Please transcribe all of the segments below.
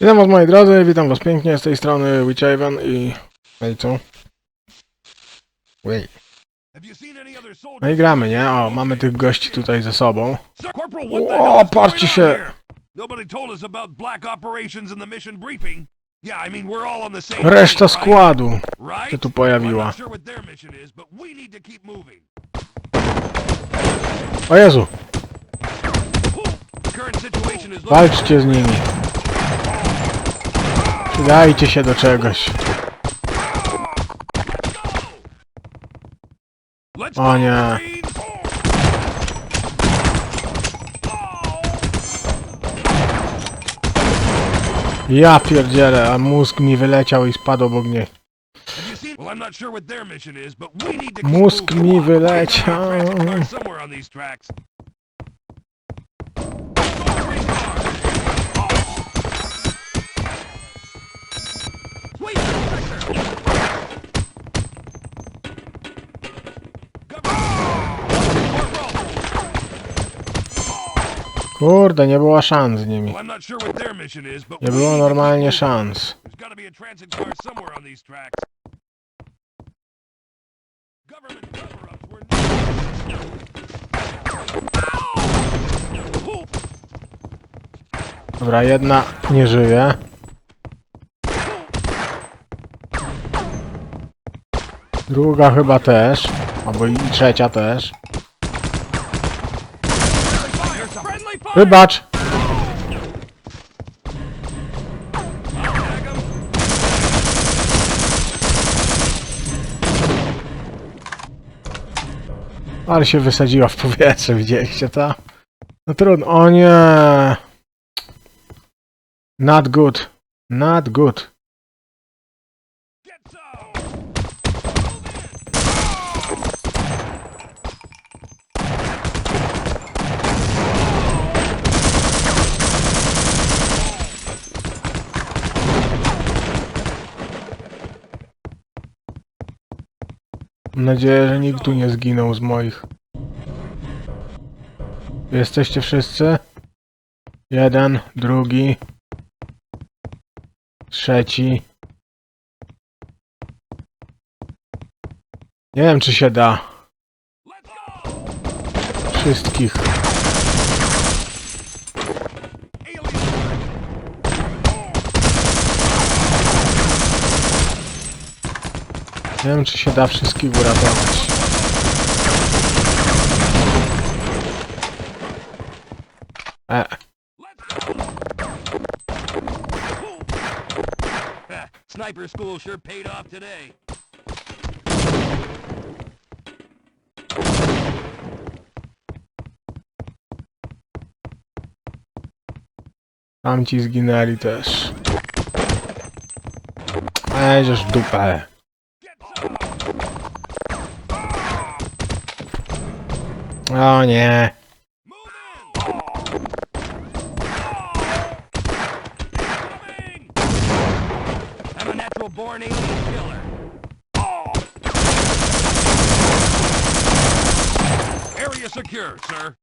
Witam was moi drodzy, witam was pięknie z tej strony Witchaven i... No i co? Wait. No i gramy, nie? O, mamy tych gości tutaj ze sobą. O, patrzcie się. Reszta składu się tu pojawiła. O Jezu, walczcie z nimi. Przydajcie się do czegoś. O nie. Ja pierdzielę, a mózg mi wyleciał i spadł obok mnie. Have you seen? Kurde, nie było szans z nimi. Nie było normalnie szans. Dobra, jedna nie żyje. Druga chyba też. Albo i trzecia też. Wybacz! Ale się wysadziła w powietrze, widzieliście to? No trudno. O nie! Not good. Not good. Mam nadzieję, że nikt tu nie zginął z moich. Jesteście wszyscy? Jeden, drugi, trzeci. Nie wiem, czy się da. Wszystkich. Nie wiem, czy się da wszystkich uratować. E, Sniper school sure paid off today. tamci zginęli też. Ejżesz w dupę. Secure, sir.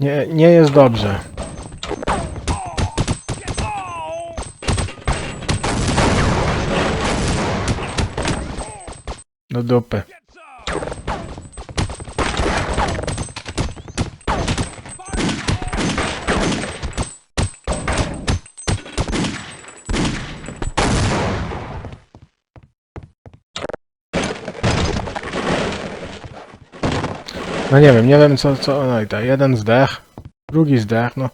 Nie, nie jest dobrze. Do dupy. No nie wiem, nie wiem co, co, no i tak, jeden zdech, drugi zdech, no.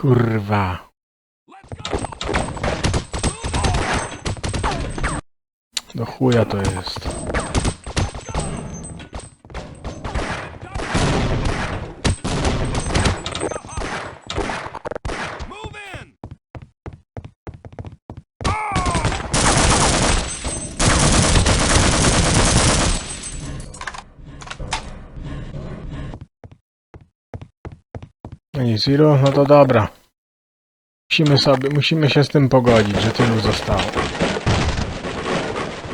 Kurwa. Do chuja to jest. I Zero, no to dobra. Musimy sobie, musimy się z tym pogodzić, że tylu zostało.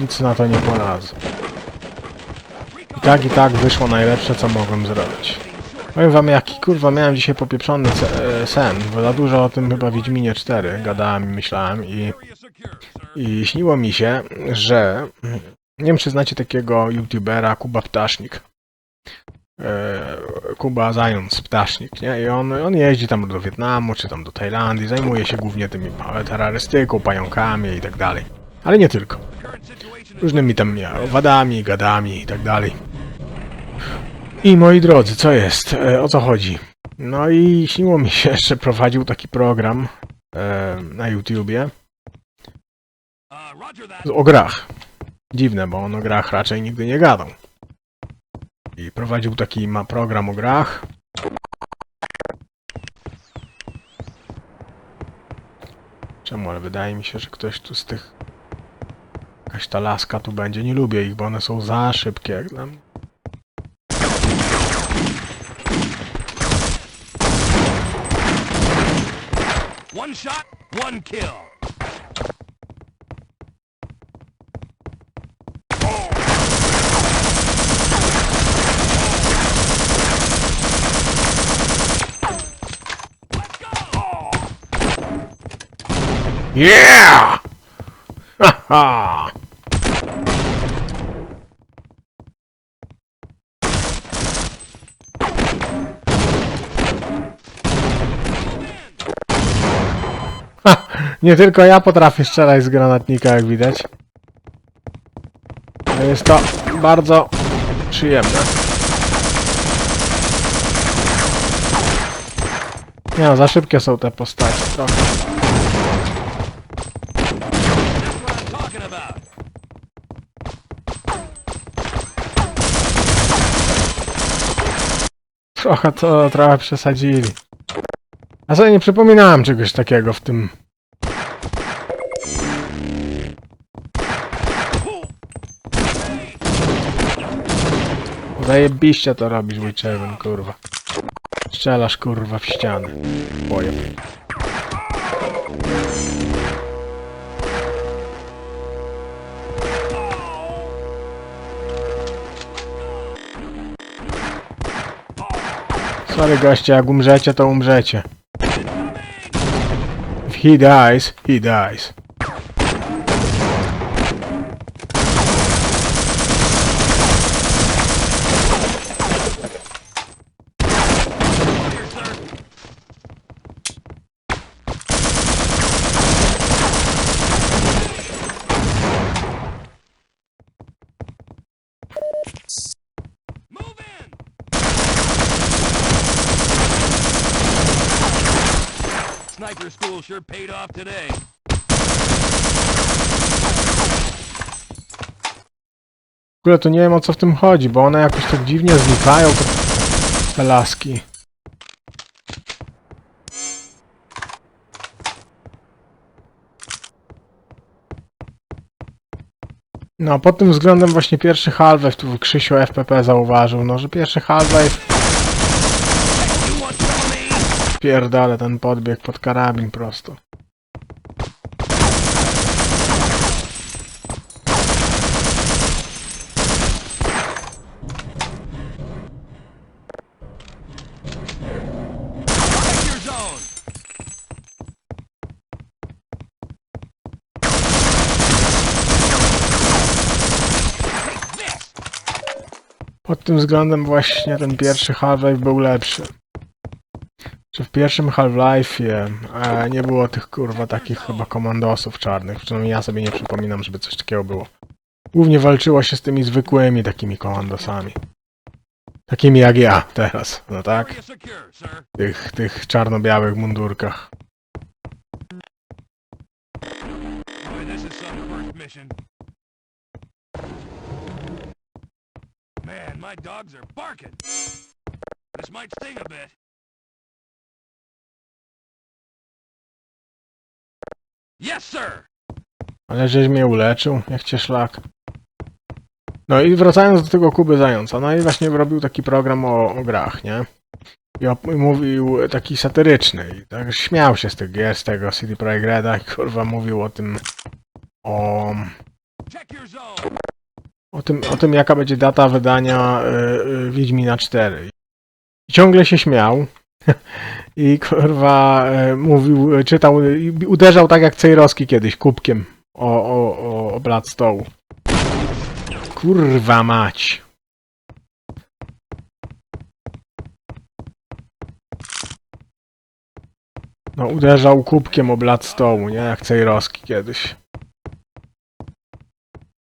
Nic na to nie poradzę. tak i tak wyszło najlepsze, co mogłem zrobić. Powiem wam, jaki kurwa miałem dzisiaj popieprzony e, sen, bo za dużo o tym chyba Wiedźminie 4 gadałem i myślałem i, i śniło mi się, że nie wiem czy znacie takiego youtubera Kuba Ptasznik. E, Kuba Zając Ptasznik, nie? I on, on jeździ tam do Wietnamu, czy tam do Tajlandii, zajmuje się głównie tymi terrorystyką, pająkami i tak dalej. Ale nie tylko. Różnymi tam nie, wadami, gadami i tak dalej. I moi drodzy, co jest? E, o co chodzi? No i śniło mi się, że prowadził taki program e, na YouTubie o grach. Dziwne, bo on o grach raczej nigdy nie gadał. I prowadził taki ma program o grach. Czemu? Ale wydaje mi się, że ktoś tu z tych... Jakaś ta laska tu będzie. Nie lubię ich, bo one są za szybkie jak dla mnie. One shot, one kill. Let's go! Yeah! Ha! Nie tylko ja potrafię strzelać z granatnika, jak widać. Jest to bardzo przyjemne. Nie no, za szybkie są te postacie trochę. Trochę to trochę przesadzili. A sobie nie przypominałem czegoś takiego w tym. Zajebiście to robisz, Witcherem, kurwa. Strzelasz, kurwa, w ścianę. Boję. Sorry, goście, jak umrzecie, to umrzecie. If he dies, he dies. School sure paid off today. W ogóle to nie wiem o co w tym chodzi, bo one jakoś tak dziwnie znikają, te, te laski. No, pod tym względem właśnie pierwszy Half-Life, tu Krzysiu FPP zauważył, no, że pierwszy Half-Life pierdolę ten podbieg pod karabin prosto. Pod tym względem właśnie ten pierwszy Half-Life był lepszy. Czy w pierwszym Half-Life'ie e, nie było tych kurwa takich chyba komandosów czarnych, przynajmniej ja sobie nie przypominam, żeby coś takiego było. Głównie walczyło się z tymi zwykłymi takimi komandosami. Takimi jak ja teraz, no tak? Tych, tych czarno-białych mundurkach. Man, my dogs are barking. This might sting a bit. Yes, sir! Ale żeś mnie uleczył, jak cię szlak. No i wracając do tego Kuby Zająca, no i właśnie robił taki program o, o grach, nie? I, mówił taki satyryczny, i tak śmiał się z tych gier, z tego CD Projekt Reda i kurwa mówił o tym, o... O tym, o tym jaka będzie data wydania y, y, Wiedźmina 4. I ciągle się śmiał. I kurwa y, mówił, y, czytał, uderzał tak jak Cejrowski kiedyś kubkiem o, o, o, o blat stołu. Kurwa mać. No uderzał kubkiem o blat stołu, nie? Jak Cejrowski kiedyś.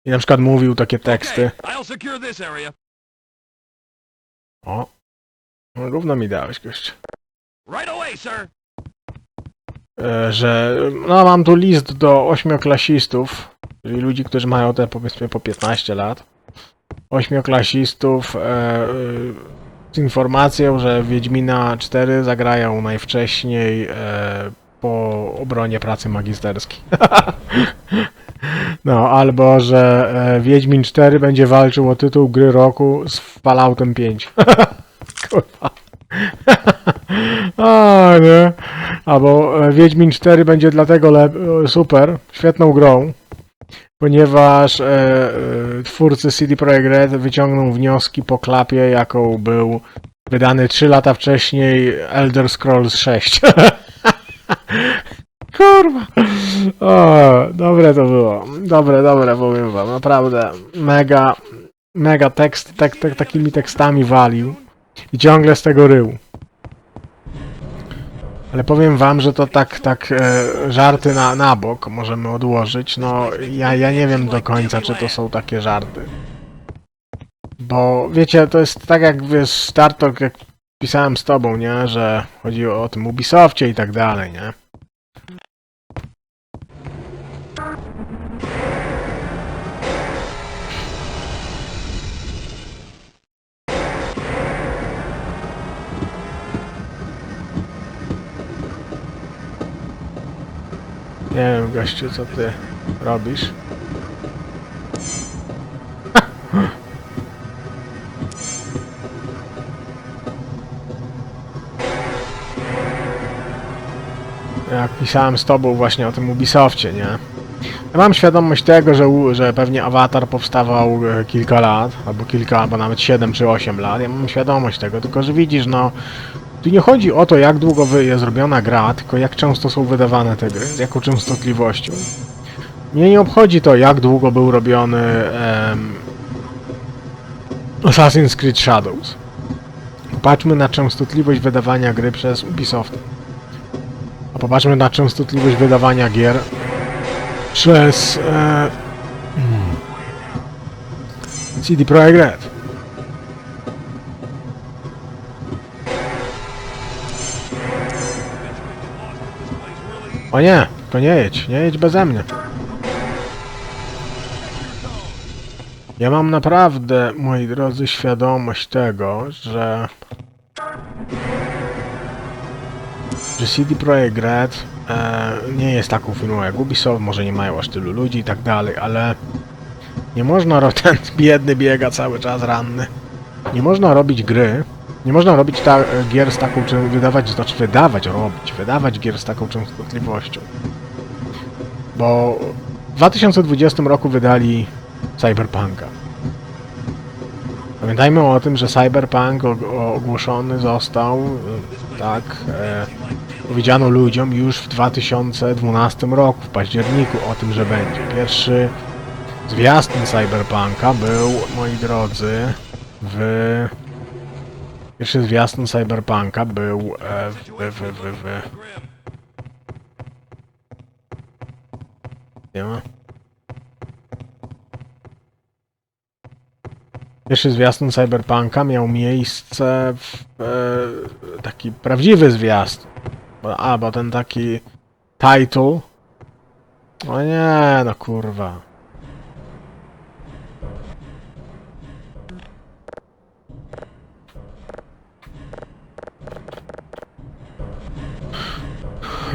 I na przykład mówił takie teksty. O. No, równo mi dałeś, gość. Right away, sir. E, że no mam tu list do ośmioklasistów, czyli ludzi, którzy mają te powiedzmy po 15 lat. Ośmioklasistów e, e, z informacją, że Wiedźmina 4 zagrają najwcześniej e, po obronie pracy magisterskiej. no, albo że e, Wiedźmin 4 będzie walczył o tytuł gry roku z Falloutem 5. Kurwa. A, nie. Albo e, Wiedźmin 4 będzie dlatego e, super, świetną grą, ponieważ e, e, twórcy CD Projekt Red wyciągną wnioski po klapie, jaką był wydany 3 lata wcześniej Elder Scrolls 6. Kurwa. O, dobre to było. Dobre, dobre, powiem wam. Naprawdę mega, mega tekst, tak, tak, takimi tekstami walił i ciągle z tego rył. Ale powiem wam, że to tak, tak e, żarty na, na bok możemy odłożyć. No, ja, ja nie wiem do końca, czy to są takie żarty. Bo wiecie, to jest tak jak wiesz, Star Talk, jak pisałem z tobą, nie? Że chodzi o tym Ubisoftie i tak dalej, nie? Nie wiem, gościu, co ty robisz. Jak pisałem z tobą właśnie o tym Ubisoftie, nie? Ja mam świadomość tego, że, że pewnie Avatar powstawał e, kilka lat, albo kilka, albo nawet 7 czy 8 lat. Ja mam świadomość tego, tylko że widzisz, no... Tu nie chodzi o to, jak długo jest robiona gra, tylko jak często są wydawane te gry, z jaką częstotliwością. Mnie nie obchodzi to, jak długo był robiony em, Assassin's Creed Shadows. Popatrzmy na częstotliwość wydawania gry przez Ubisoft. A popatrzmy na częstotliwość wydawania gier przez e, mm, CD Projekt Red. O nie, to nie jedź, nie jedź beze mnie. Ja mam naprawdę, moi drodzy, świadomość tego, że że CD Projekt Red e, nie jest taką firmą jak Ubisoft, może nie mają aż tylu ludzi i tak dalej, ale nie można ten biedny biega cały czas ranny. Nie można robić gry, nie można robić ta, gier z taką, czy wydawać, znaczy wydawać, robić, wydawać gier z taką częstotliwością. Bo w 2020 roku wydali Cyberpunka. Pamiętajmy o tym, że Cyberpunk ogłoszony został, y, tak, e, powiedziano ludziom już w 2012 roku, w październiku o tym, że będzie. Pierwszy zwiastun Cyberpunka był, moi drodzy, w... Pierwszy zwiastun Cyberpunka był e, w, w, w, w. Nie ma? Pierwszy zwiastun Cyberpunka miał miejsce w e, taki prawdziwy zwiastun. A, bo ten taki title. O nie, no kurwa.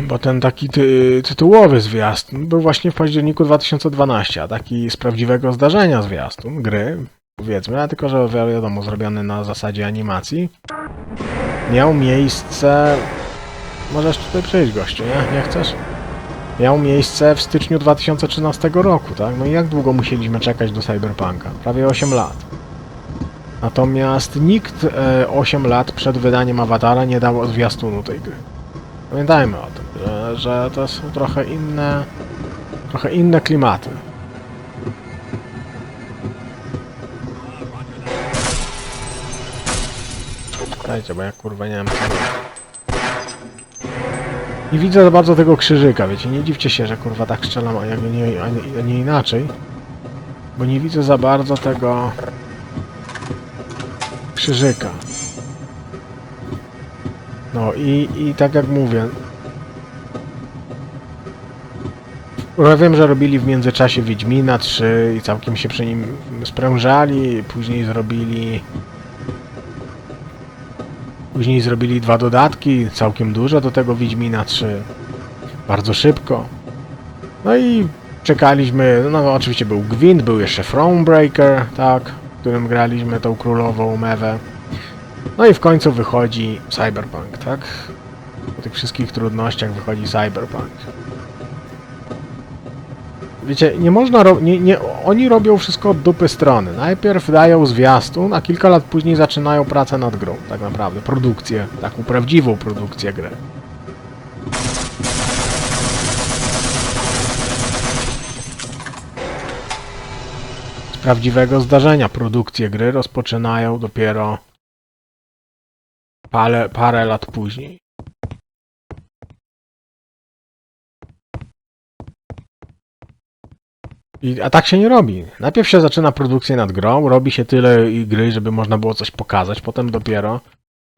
Bo ten taki ty, tytułowy zwiastun był właśnie w październiku 2012, a taki z prawdziwego zdarzenia zwiastun, gry, powiedzmy, a tylko że wi- wiadomo, zrobiony na zasadzie animacji, miał miejsce... Możesz tutaj przyjść, gościu, nie? Nie chcesz? miał miejsce w styczniu 2013 roku, tak? No i jak długo musieliśmy czekać do Cyberpunka? Prawie 8 lat. Natomiast nikt e, 8 lat przed wydaniem Awatara nie dał zwiastunu tej gry. Pamiętajmy o tym, że, to są trochę inne, trochę inne klimaty. Dajcie, bo ja kurwa nie robić. Nie widzę za bardzo tego krzyżyka, wiecie, nie dziwcie się, że kurwa tak strzelam, a jak nie, a nie, a nie inaczej. Bo nie widzę za bardzo tego krzyżyka. No i, i tak jak mówię. Ja wiem, że robili w międzyczasie Wiedźmina 3 i całkiem się przy nim sprężali, później zrobili Później zrobili dwa dodatki, całkiem dużo do tego Wiedźmina 3. Bardzo szybko. No i czekaliśmy, no oczywiście był Gwint, był jeszcze Thronebreaker, tak, w którym graliśmy tą królową Mewę. No i w końcu wychodzi Cyberpunk, tak? Po tych wszystkich trudnościach wychodzi Cyberpunk. Wiecie, nie można ro- nie, nie, oni robią wszystko od dupy strony. Najpierw dają zwiastun, a kilka lat później zaczynają pracę nad grą, tak naprawdę. Produkcję, taką prawdziwą produkcję gry. Z prawdziwego zdarzenia produkcję gry rozpoczynają dopiero parę, parę lat później. I, a tak się nie robi. Najpierw się zaczyna produkcję nad grą, robi się tyle gry, żeby można było coś pokazać, potem dopiero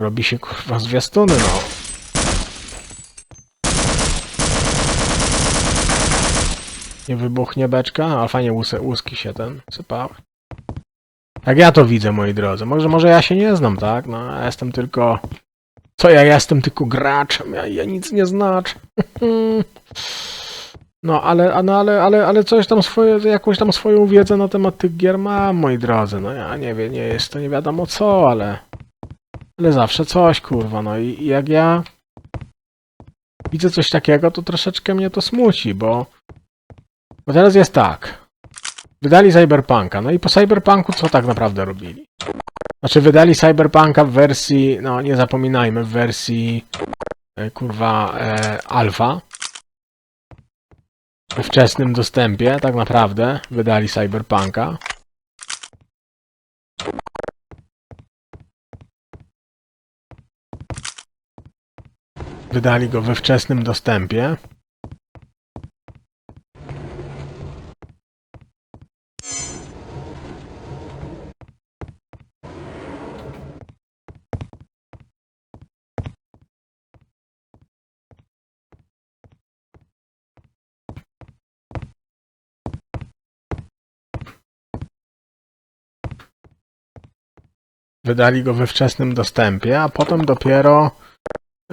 robi się kurwa zwiastuny, no. Nie wybuchnie beczka, ale fajnie łuski się ten sypał. Jak ja to widzę, moi drodzy. Może, może ja się nie znam, tak? No, ja jestem tylko... Co ja jestem tylko graczem, ja, ja nic nie znaczę. No, ale, no, ale, ale, ale coś tam swoje, jakąś tam swoją wiedzę na temat tych gier mam, moi drodzy. No ja nie wiem, nie jest to nie wiadomo co, ale... Ale zawsze coś, kurwa, no i jak ja widzę coś takiego, to troszeczkę mnie to smuci, bo... Bo teraz jest tak. Wydali Cyberpunka, no i po Cyberpunku co tak naprawdę robili? Znaczy wydali Cyberpunka w wersji, no nie zapominajmy, w wersji e, kurwa e, alfa we wczesnym dostępie, tak naprawdę, wydali Cyberpunka. Wydali go we wczesnym dostępie. Wydali go we wczesnym dostępie, a potem dopiero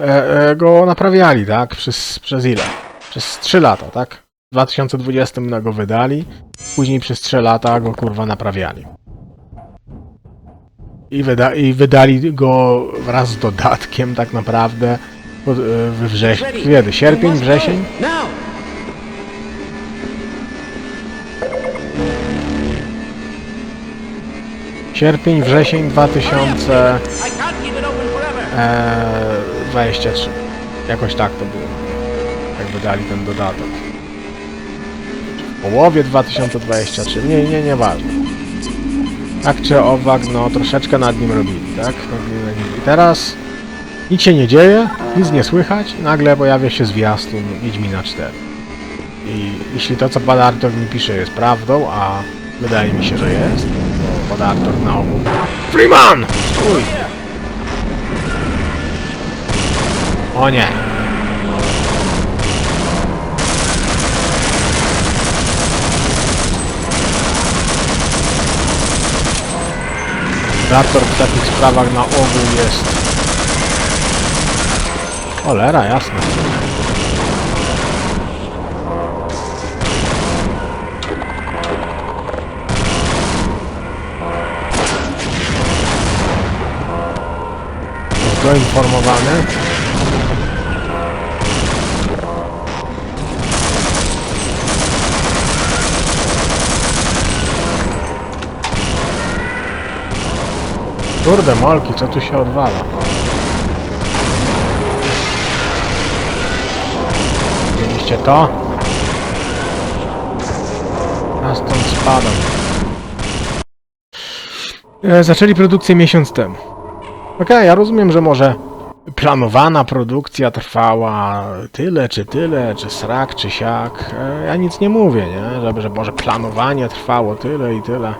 e, e, go naprawiali, tak? Przez, przez ile? Przez 3 lata, tak? W 2020 go wydali, później przez 3 lata go kurwa naprawiali. I, wyda I wydali go wraz z dodatkiem tak naprawdę pod, e, we wrześniu. Kiedy? Sierpień, wrzesień? Sierpień, wrzesień 2023. I can't keep it open forever! Jakoś tak to było. Jak wydali ten dodatek. W połowie 2023. Nie, nie, nieważne. Tak czy owak, no troszeczkę nad nim robili, tak? I teraz nic się nie dzieje, nic nie słychać i nagle pojawia się zwiastun Wiedźmina 4. I jeśli to, co pan Artur mi pisze jest prawdą, a wydaje mi się, że jest, Artur na ogół... Freeman! Stój! O nie! Raptor w takich sprawach na ogół jest. Cholera, jasne. doinformowany. Kurde molki, co tu się odwala? Widzieliście to? Ja stąd spadam. E, zaczęli produkcję miesiąc temu. Okej, ja rozumiem, że może planowana produkcja trwała tyle, czy tyle, czy srak, czy siak. E, ja nic nie mówię, nie? Żeby, że może planowanie trwało tyle i tyle.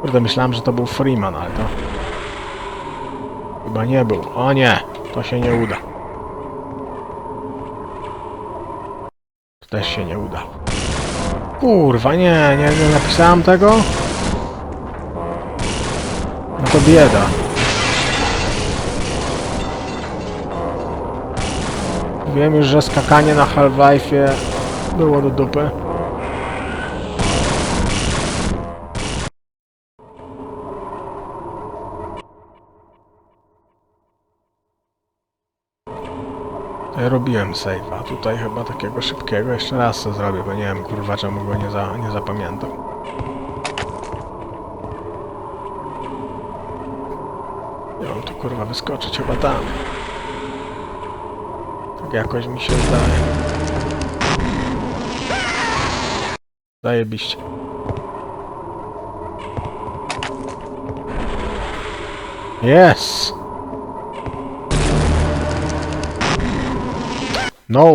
Kurde, myślałem, że to był Freeman, ale to... Chyba nie był. O nie, to się nie uda. To też się nie uda. Kurwa, nie, nie, nie napisałem tego? No to bieda. Wiem już, że skakanie na Half-Life'ie było do dupy. Ja robiłem save'a, tutaj chyba takiego szybkiego. Jeszcze raz to zrobię, bo nie wiem kurwa czemu go nie, za, nie zapamiętam. Ja mam tu kurwa wyskoczyć chyba tam. Jakoś mi się zdaje. Zajebiście. Yes! No!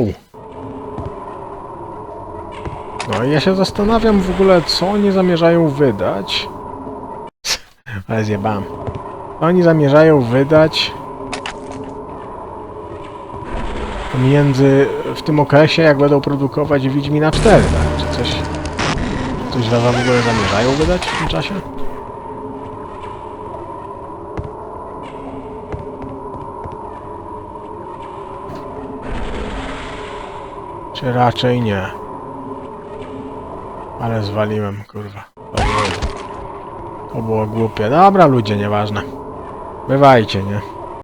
No i ja się zastanawiam w ogóle, co oni zamierzają wydać. Ale zjebam. Oni zamierzają wydać między w tym okresie, jak będą produkować Wiedźmina 4, tak? Czy coś, coś wam w ogóle zamierzają wydać w tym czasie? Czy raczej nie? Ale zwaliłem, kurwa. To było, to było głupie. Dobra, ludzie, nieważne. Bywajcie, nie?